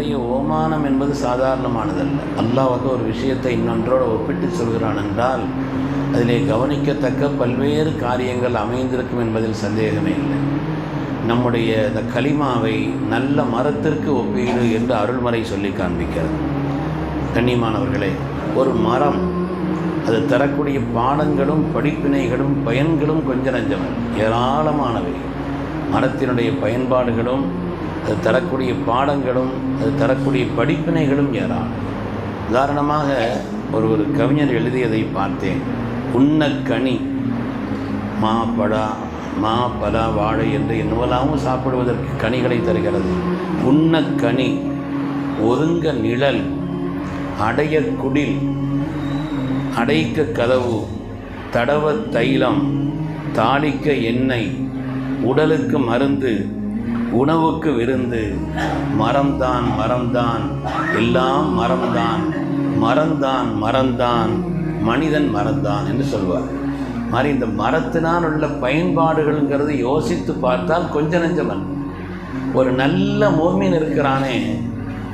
அவனுடைய ஓமானம் என்பது சாதாரணமானதல்ல. அல்லாஹ் ஒரு விஷயத்தை இன்னொன்றோடு ஒப்பிட்டு சொல்கிறான் என்றால் அதிலே கவனிக்கத்தக்க பல்வேறு காரியங்கள் அமைந்திருக்கும் என்பதில் சந்தேகமே இல்லை. நம்முடைய இந்த களிமாவை நல்ல மரத்திற்கு ஒப்பீடு என்று அருள்மறை சொல்லி காண்பிக்கிறது. கண்ணியமானவர்களே ஒரு மரம் அது தரக்கூடிய பாடங்களும் படிப்பினைகளும் பயன்களும் கொஞ்ச நஞ்சவன் ஏராளமானவை. மனத்தினுடைய பயன்பாடுகளும் அது தரக்கூடிய பாடங்களும் அது தரக்கூடிய படிப்பினைகளும் ஏராளம். உதாரணமாக ஒரு ஒரு கவிஞர் எழுதியதை பார்த்தேன். உண்ணக்கனி மா படா மா பலா வாழை என்று என்னவெல்லாமும் சாப்பிடுவதற்கு கனிகளை தருகிறது. உண்ணக்கனி ஒதுங்க நிழல் அடைய குடில் அடைக்க கதவு தடவ தைலம் தாளிக்க எண்ணெய் உடலுக்கு மருந்து உணவுக்கு விருந்து. மரம்தான் மரம்தான் எல்லாம் மரம்தான். மரம்தான் மரம்தான். மனிதன் மரந்தான் என்று சொல்வார். மாதிரி இந்த மரத்தினால் உள்ள பயன்பாடுகள்ங்கிறது யோசித்து பார்த்தால் கொஞ்ச நெஞ்சவன் ஒரு நல்ல மோமின் இருக்கிறானே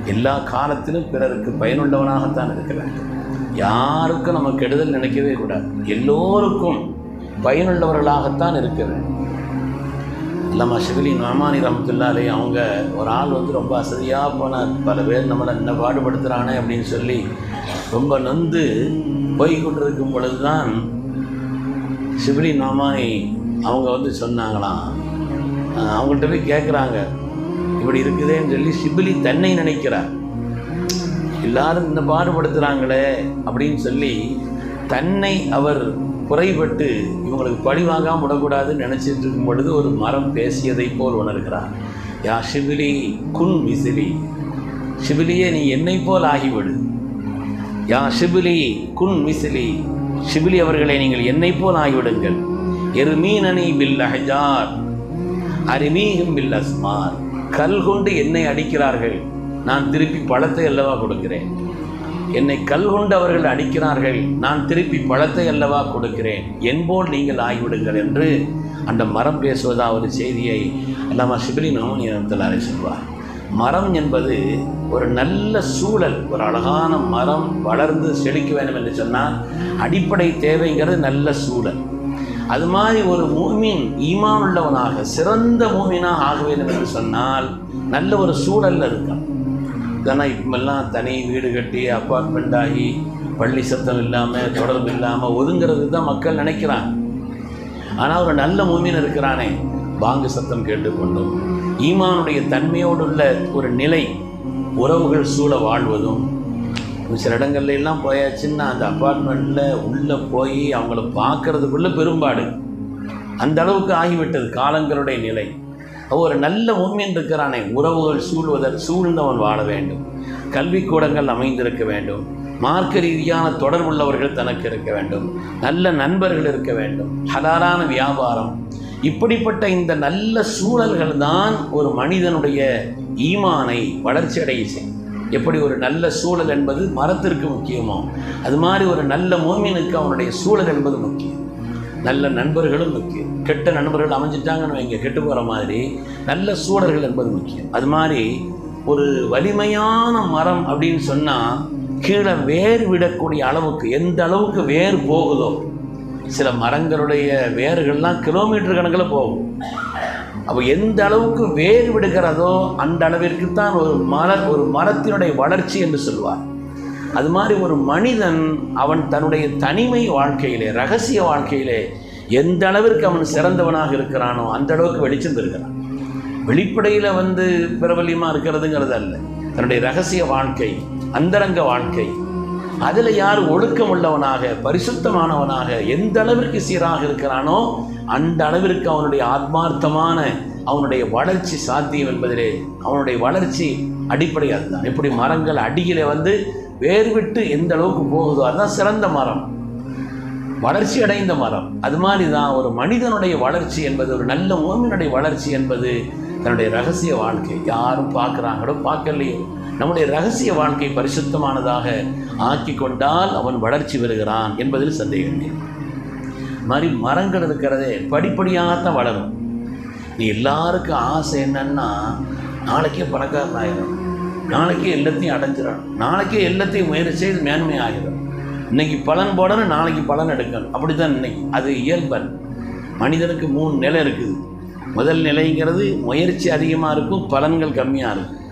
எல்லா காலத்திலும் பிறருக்கு பயனுள்ளவனாகத்தான் இருக்கிறான். யாருக்கும் நம்ம கெடுதல் நினைக்கவே கூடாது. எல்லோருக்கும் பயனுள்ளவர்களாகத்தான் இருக்கிறேன். வேண்டும் இல்லாமல் ஷிபிலி நொமானி ரஹமத்துல்லாலே அவங்க ஒரு ஆள் வந்து ரொம்ப அசதியாக போனார். பல பேர் நம்மளை என்ன பாடுபடுத்துகிறானே அப்படின்னு சொல்லி ரொம்ப நொந்து போய் கொண்டிருக்கும் பொழுது தான் ஷிபிலி நொமானி அவங்க வந்து சொன்னாங்களாம். அவங்கள்ட்ட போய் கேட்குறாங்க இப்படி இருக்குதேன்னு சொல்லி ஷிபிலி தன்னை நினைக்கிறார். எல்லாரும் இந்த பாடுபடுத்துகிறாங்களே அப்படின்னு சொல்லி தன்னை அவர் குறைபட்டு இவங்களுக்கு பழி வாங்காமல் விடக்கூடாதுன்னு நினச்சிட்டு இருக்கும் பொழுது ஒரு மரம் பேசியதைப் போல் உணர்கிறார். யா ஷிபிலி குன் விசிலி ஷிபிலியே நீ என்னை போல் ஆகிவிடு. யா ஷிபிலி குன் விசிலி ஷிபிலி அவர்களை நீங்கள் என்னை போல் ஆகிவிடுங்கள். எருமீனனி பில் அஹஜார் அரிமீகும் பில் அஸ்மார். கல் கொண்டு என்னை அடிக்கிறார்கள். நான் திருப்பி பழத்தை அல்லவா கொடுக்கிறேன்? என்னை கல் அவர்கள் அடிக்கிறார்கள். நான் திருப்பி பழத்தை அல்லவா கொடுக்கிறேன். என்போல் நீங்கள் ஆகிவிடுங்கள் என்று அந்த மரம் பேசுவதா ஒரு செய்தியை அல்லாமா சிபிலினும் நவனியத்திலாரை சொல்வார் மரம் என்பது ஒரு நல்ல சூழல். ஒரு அழகான மரம் வளர்ந்து செழிக்க வேண்டும் என்று சொன்னால் அடிப்படை தேவைங்கிறது நல்ல சூழல். அது மாதிரி ஒரு மூமின் ஈமான் உள்ளவனாக சிறந்த மூமினாக ஆக வேண்டும் என்று சொன்னால் நல்ல ஒரு சூழல்ல இருக்கான். இதெல்லாம் இப்பெல்லாம் தனி வீடு கட்டி அப்பார்ட்மெண்ட் ஆகி பள்ளி சத்தம் இல்லாமல் தொடர்பு இல்லாமல் ஒதுங்கிறது தான் மக்கள் நினைக்கிறாங்க. ஆனால் ஒரு நல்ல மூமின் இருக்கிறானே. பாங்கு சத்தம் கேட்டுக்கொண்டும் ஈமானுடைய தன்மையோடு உள்ள ஒரு நிலை உறவுகள் சூழ வாழ்வதும் சில இடங்கள்ல எல்லாம் போயாச்சுன்னா அந்த அப்பார்ட்மெண்ட்டில் உள்ளே போய் அவங்கள பார்க்கறதுக்குள்ள பெரும்பாடு. அந்த அளவுக்கு ஆகிவிட்டது காலங்களுடைய நிலை. ஒரு நல்ல உண்மையின் இருக்கிறானே. உறவுகள் சூழ்வதற்கு சூழ்ந்தவன் வாழ வேண்டும். கல்விக்கூடங்கள் அமைந்திருக்க வேண்டும். மார்க்க ரீதியான தொடர்புள்ளவர்கள் தனக்கு இருக்க வேண்டும். நல்ல நண்பர்கள் இருக்க வேண்டும். ஹலாலான வியாபாரம். இப்படிப்பட்ட இந்த நல்ல சூழல்கள் தான் ஒரு மனிதனுடைய ஈமானை வளர்ச்சி அடைய செய்யும். எப்படி ஒரு நல்ல சூழல் என்பது மரத்திற்கு முக்கியமோ அது மாதிரி ஒரு நல்ல மோமினுக்கு அவனுடைய சூழல் என்பது முக்கியம். நல்ல நண்பர்களும் முக்கியம். கெட்ட நண்பர்கள் அமைஞ்சிட்டாங்கன்னு வைங்க கெட்டு போகிற மாதிரி. நல்ல சூழர்கள் என்பது முக்கியம். அது மாதிரி ஒரு வலிமையான மரம் அப்படின்னு சொன்னால் கீழே வேர் விடக்கூடிய அளவுக்கு எந்த அளவுக்கு வேர் போகுதோ சில மரங்களுடைய வேர்கள்லாம் கிலோமீட்டர் கணக்கில் போகும். அப்போ எந்த அளவுக்கு வேர் விடுகிறதோ அந்த அளவிற்கு தான் ஒரு மர ஒரு மரத்தினுடைய வளர்ச்சி என்று சொல்வார். அது மாதிரி ஒரு மனிதன் அவன் தன்னுடைய தனிமை வாழ்க்கையிலே ரகசிய வாழ்க்கையிலே எந்த அளவிற்கு அவன் சிறந்தவனாக இருக்கிறானோ அந்த அளவுக்கு வெளிச்சம் பெறுகிறான். வெளிப்படையில் வந்து பிரபல்யமாக இருக்கிறதுங்கிறது அல்ல. தன்னுடைய ரகசிய வாழ்க்கை அந்தரங்க வாழ்க்கை. அதில் யார் ஒழுக்கம் உள்ளவனாக பரிசுத்தமானவனாக எந்த அளவிற்கு சீராக இருக்கிறானோ அந்த அளவிற்கு அவனுடைய ஆத்மார்த்தமான அவனுடைய வளர்ச்சி சாத்தியம் என்பதிலே அவனுடைய வளர்ச்சி அடிப்படை அதுதான் எப்படி மரங்கள் அடியிலே வந்து வேர்விட்டு எந்த அளவுக்கு போகுதோ அதுதான் சிறந்த மரம். வளர்ச்சி அடைந்த மரம். அது மாதிரி தான் ஒரு மனிதனுடைய வளர்ச்சி என்பது ஒரு நல்ல மோமினுடைய வளர்ச்சி என்பது தன்னுடைய ரகசிய வாழ்க்கை. யாரும் பார்க்குறாங்களோ பார்க்கலையோ. நம்முடைய ரகசிய வாழ்க்கை பரிசுத்தமானதாக ஆக்கி கொண்டால் அவன் வளர்ச்சி பெறுகிறான் என்பதில் சந்தேகம் இல்லை. மாதிரி மரங்கள் இருக்கிறதே படிப்படியாகத்தான் வளரும். நீ எல்லாருக்கும் ஆசை என்னன்னா நாளைக்கே பணக்காரன் ஆயிரும். நாளைக்கே எல்லாத்தையும் அடைஞ்சிடணும். நாளைக்கே எல்லாத்தையும் முயற்சி செய்து மேன்மை ஆகிடும். இன்னைக்கு பலன் போடணும் நாளைக்கு பலன் எடுக்கணும். அப்படி தான் இன்னைக்கு. அது இயல்பன் மனிதனுக்கு மூணு நிலை இருக்குது. முதல் நிலைங்கிறது முயற்சி அதிகமாக இருக்கும் பலன்கள் கம்மியாக இருக்கும்.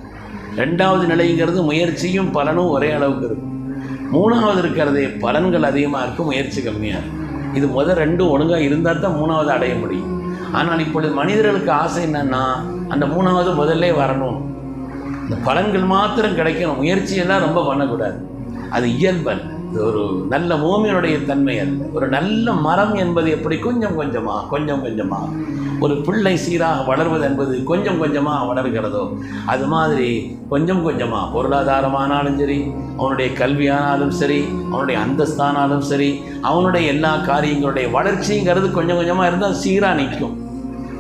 ரெண்டாவது நிலைங்கிறது முயற்சியும் பலனும் ஒரே அளவுக்கு இருக்கும். மூணாவது இருக்கிறது பலன்கள் அதிகமாக இருக்கும் முயற்சி கம்மியாக இருக்கும். இது முதல் ரெண்டும் ஒழுங்காக இருந்தால் தான் மூணாவது அடைய முடியும். ஆனால் இப்பொழுது மனிதர்களுக்கு ஆசை என்னென்னா அந்த மூணாவது முதல்ல வரணும். இந்த பலன்கள் மாத்திரம் கிடைக்கணும். முயற்சியெல்லாம் ரொம்ப பண்ணக்கூடாது. அது இயல்பல் இது ஒரு நல்ல பூமியினுடைய தன்மை அல்ல ஒரு நல்ல மரம் என்பது எப்படி? கொஞ்சம் கொஞ்சமாக கொஞ்சம் கொஞ்சமாக ஒரு பிள்ளை சீராக வளர்வது என்பது கொஞ்சம் கொஞ்சமாக வளர்கிறதோ அது மாதிரி கொஞ்சம் கொஞ்சமாக பொருளாதாரமானாலும் சரி அவனுடைய கல்வியானாலும் சரி அவனுடைய அந்தஸ்தானாலும் சரி அவனுடைய எல்லா காரியங்களுடைய வளர்ச்சிங்கிறது கொஞ்சம் கொஞ்சமாக இருந்தால் சீராக நிற்கும்.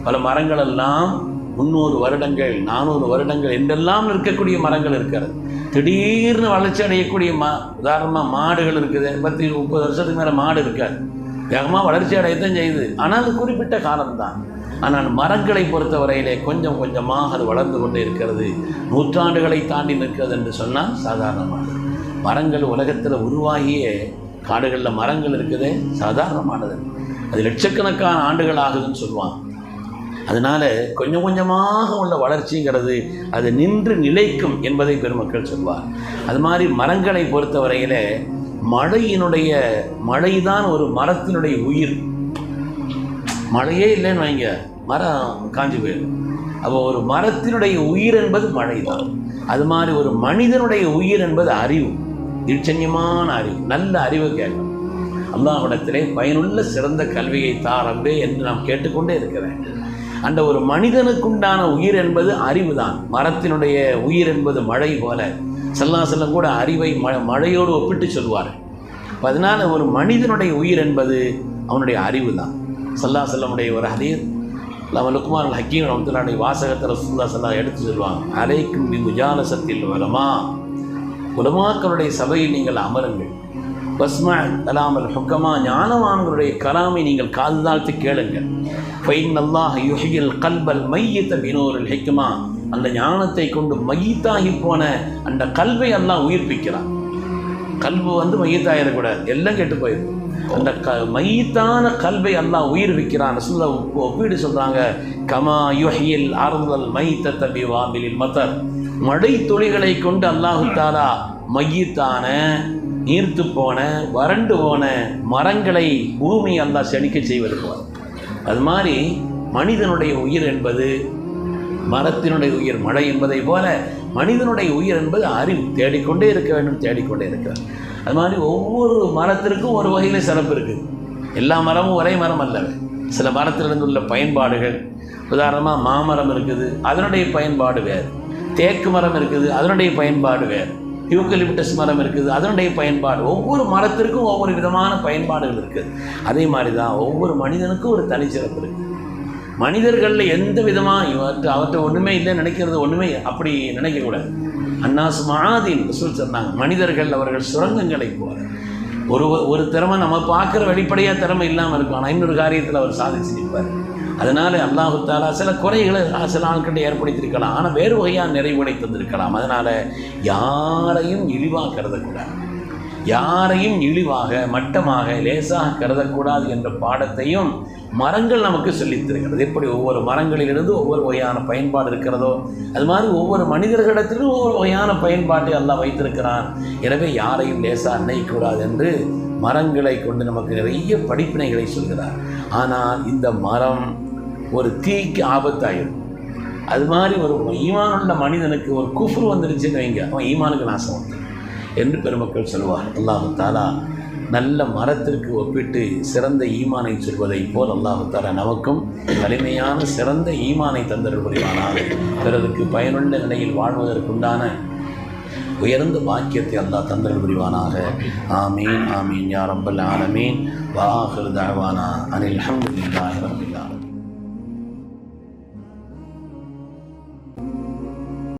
பல மரங்களெல்லாம் முந்நூறு வருடங்கள் நானூறு வருடங்கள் என்றெல்லாம் இருக்கக்கூடிய மரங்கள் இருக்கிறது. திடீர்னு வளர்ச்சி அடையக்கூடிய மா உதாரணமாக மாடுகள் இருக்குது. பத்து முப்பது வருஷத்துக்கு மேலே மாடு இருக்காது. வேகமாக வளர்ச்சி அடையத்தான் செய்யுது. ஆனால் அது குறிப்பிட்ட காலம்தான். ஆனால் மரங்களை பொறுத்தவரையிலே கொஞ்சம் கொஞ்சமாக அது வளர்ந்து கொண்டே இருக்கிறது. நூற்றாண்டுகளை தாண்டி நிற்கிறது என்று சொன்னால் சாதாரணமானது. மரங்கள் உலகத்தில் உருவாகிய காடுகளில் மரங்கள் இருக்குதே. சாதாரணமானது. அது லட்சக்கணக்கான ஆண்டுகள் ஆகுதுன்னு சொல்லுவாங்க. அதனால் கொஞ்சம் கொஞ்சமாக உள்ள வளர்ச்சிங்கிறது அது நின்று நிலைக்கும் என்பதை பெருமக்கள் சொல்வார். அது மாதிரி மரங்களை பொறுத்தவரையில் மழையினுடைய மழைதான் ஒரு மரத்தினுடைய உயிர். மழையே இல்லைன்னு வைங்க மரம் காஞ்சி போயிடும். அப்போ ஒரு மரத்தினுடைய உயிர் என்பது மழை தான் அது மாதிரி ஒரு மனிதனுடைய உயிர் என்பது அறிவு. நிச்சயமான அறிவு நல்ல அறிவை கேட்கணும் அல்லாஹ்விடத்திலே பயனுள்ள சிறந்த கல்வியை தாரம்பே என்று நாம் கேட்டுக்கொண்டே இருக்க வேண்டும் அந்த ஒரு மனிதனுக்குண்டான உயிர் என்பது அறிவு தான் மரத்தினுடைய உயிர் என்பது மழை போல. செல்லாசலம் கூட அறிவை ம மழையோடு ஒப்பிட்டு சொல்வார். அதனால் ஒரு மனிதனுடைய உயிர் என்பது அவனுடைய அறிவு தான் சல்லா செல்லமுடைய ஒரு ஹதீர் நம்ம ஹக்கீம் ரமத்துல்லாடைய வாசகத்தில் சுல்லா சல்லா எடுத்து சொல்லுவாங்க. அலைக்கும் பி முஜாலசத்தில் உலமா உலமாக்களுடைய சபையில் நீங்கள் அமருங்கள். பஸ்மா கலாமல் ஹுக்கமா ஞானவான்களுடைய கலாமை நீங்கள் காது தாழ்த்து கேளுங்கள். ஃபைன் அல்லாஹ் யுஹியில் கல்பல் மையத்த பினோரில் ஹிக்குமா அந்த ஞானத்தை கொண்டு மையத்தாகி போன அந்த கல்வை எல்லாம் உயிர்ப்பிக்கிறான். கல்வு வந்து மையத்தாயிடக்கூடாது எல்லாம் கெட்டு போயிடும் அந்த க மையத்தான கல்வை அல்லாஹ் உயிர்விக்கிறான். சொல்ல ஒப்பீடு சொல்கிறாங்க கமா யுஹியில் ஆறுதல் மைத்த தபி வாபிலில் மத்தர் மழை துளிகளை கொண்டு அல்லாஹு தாலா மையத்தான நீர்த்து போன வறண்டு போன மரங்களை பூமி அல்லாஹ் செழிக்க செய்வது போல அது மாதிரி மனிதனுடைய உயிர் என்பது மரத்தினுடைய உயிர் மழை என்பதை போல மனிதனுடைய உயிர் என்பது அறிவு. தேடிக்கொண்டே இருக்க வேண்டும் தேடிக்கொண்டே இருக்கிறார் அது மாதிரி ஒவ்வொரு மரத்திற்கும் ஒரு வகையில் சிறப்பு இருக்குது. எல்லா மரமும் ஒரே மரம் அல்லவே சில மரத்திலிருந்து உள்ள பயன்பாடுகள் உதாரணமாக மாமரம் இருக்குது. அதனுடைய பயன்பாடு வேறு. தேக்கு மரம் இருக்குது அதனுடைய பயன்பாடு வேறு. யூக்கலிப்டஸ் மரம் இருக்குது அதனுடைய பயன்பாடு. ஒவ்வொரு மரத்திற்கும் ஒவ்வொரு விதமான பயன்பாடுகள் இருக்குது அதே மாதிரி தான் ஒவ்வொரு மனிதனுக்கும் ஒரு தனிச்சிறப்பு இருக்குது மனிதர்களில் எந்த விதமாக இவற்றை அவர்கிட்ட ஒன்றுமே இல்லைன்னு நினைக்கிறது ஒன்றுமே அப்படி நினைக்கக்கூடாது அன்னாஸ் மகாதீன் சொல் சொன்னாங்க மனிதர்கள் அவர்கள் சுரங்கங்களை போல. ஒரு ஒரு திறமை நம்ம பார்க்குற வெளிப்படையாக திறமை இல்லாமல் இருக்கும் ஆனால் இன்னொரு காரியத்தில் அவர் சாதிச்சு நிற்பார் அதனால் அல்லாஹு தாலா சில குறைகளை சில ஆட்கிட்ட ஏற்படுத்தியிருக்கலாம். ஆனால் வேறு வகையாக நிறைவுடை தந்திருக்கலாம். அதனால் யாரையும் இழிவாக கருதக்கூடாது யாரையும் இழிவாக மட்டமாக லேசாக கருதக்கூடாது என்ற பாடத்தையும் மரங்கள் நமக்கு சொல்லித்திருக்கிறது எப்படி ஒவ்வொரு மரங்களிலிருந்து ஒவ்வொரு வகையான பயன்பாடு இருக்கிறதோ அது மாதிரி ஒவ்வொரு மனிதர்களிடத்திலும் ஒவ்வொரு வகையான பயன்பாட்டை எல்லாம் வைத்திருக்கிறான். எனவே யாரையும் லேசாக நினைக்கக்கூடாது என்று மரங்களை கொண்டு நமக்கு நிறைய படிப்பினைகளை சொல்கிறார். ஆனால் இந்த மரம் ஒரு தீக்கு ஆபத்தாயிடும் அது மாதிரி ஒரு ஈமானுள்ள மனிதனுக்கு ஒரு குஃப்ரு வந்துருச்சுன்னு வைங்க. அவன் ஈமானுக்கு நாசம் வந்து என்று பெருமக்கள் சொல்லுவார் அல்லாஹு தாலா நல்ல மரத்திற்கு ஒப்பிட்டு சிறந்த ஈமானை சொல்வதை போல் அல்லாஹு தாலா நமக்கும் வலிமையான சிறந்த ஈமானை தந்தர்கள் புரிவானாக பிறருக்கு பயனுள்ள நிலையில் வாழ்வதற்குண்டான உயர்ந்த பாக்கியத்தை அல்லாஹ் தந்தர்கள் புரிவானாக. ஆமீன் ஆமீன் யார் ரப்பல் ஆலமீன். வாஹர் தாழ்வானா அனில் அல்ஹம்துலில்லாஹி